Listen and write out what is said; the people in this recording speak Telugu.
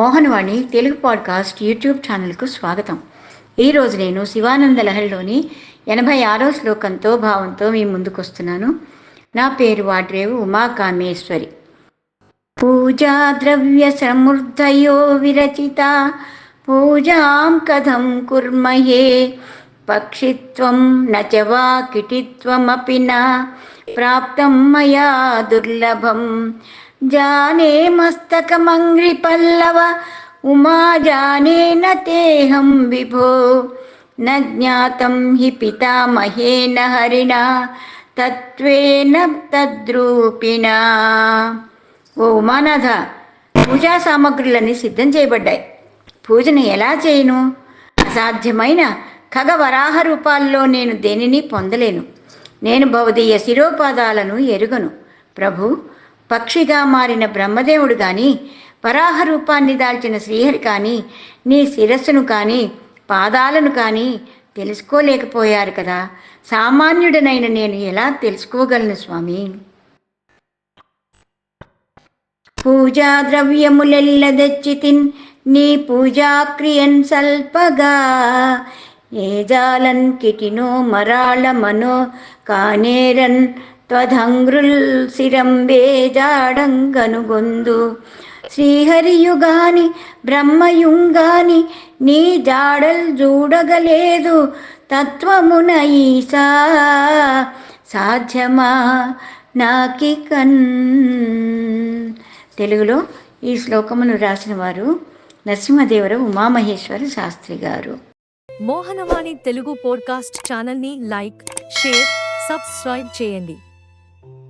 మోహన్వాణి తెలుగు పాడ్కాస్ట్ యూట్యూబ్ ఛానల్కు స్వాగతం. ఈరోజు నేను శివానంద లహరిలోని ఎనభై ఆరో శ్లోకంతో భావంతో మీ ముందుకొస్తున్నాను. నా పేరు వాడ్రేవు ఉమాకామేశ్వరి పూజా ద్రవ్య సమృద్ధయో విరచిత పూజాం కథం కుర్మహే పక్షిత్వం నచవా కిటిత్వమపి ప్రాప్తం మయా దుర్లభం. జానే మస్తకమంగ్రిపల్లవ ఉమా జానేన తేహం విభో న జ్ఞాతం హి పితామహేన హరిణా తత్వేన తద్రూపిణా ఓ ఉమానాథ పూజా సామగ్రులన్నీ సిద్ధం చేయబడ్డాయి. పూజను ఎలా చేయను? అసాధ్యమైన ఖగవరాహ రూపాల్లో నేను దేనిని పొందలేను. నేను భవదీయ శిరోపాదాలను ఎరుగను. ప్రభు పక్షిగా మారిన బ్రహ్మదేవుడు కానీ వరాహ రూపాన్ని దాల్చిన శ్రీహరి కానీ నీ శిరస్సును కానీ పాదాలను కానీ తెలుసుకోలేకపోయారు కదా. సామాన్యుడనైన నేను ఎలా తెలుసుకోగలను స్వామి? పూజా ద్రవ్యములెల్ల తెచ్చితిన్ నీ పూజా క్రియన్ సల్పగా. ఏజాలన్ కిటినో మరాళ మనో కానేరన్ త్వధంగృల్ శిరంబే జాడంగనుగొందు శ్రీహరియుగాని బ్రహ్మయుంగాని నీ జాడల్ చూడగలేదు తత్వమున ఈసా. సాధ్యమా నాకి కన్. తెలుగులో ఈ శ్లోకమును రాసిన వారు నరసింహదేవర ఉమామహేశ్వర శాస్త్రి గారు. మోహనవాణి తెలుగు పోడ్కాస్ట్ ఛానల్ని లైక్ షేర్ సబ్స్క్రైబ్ చేయండి.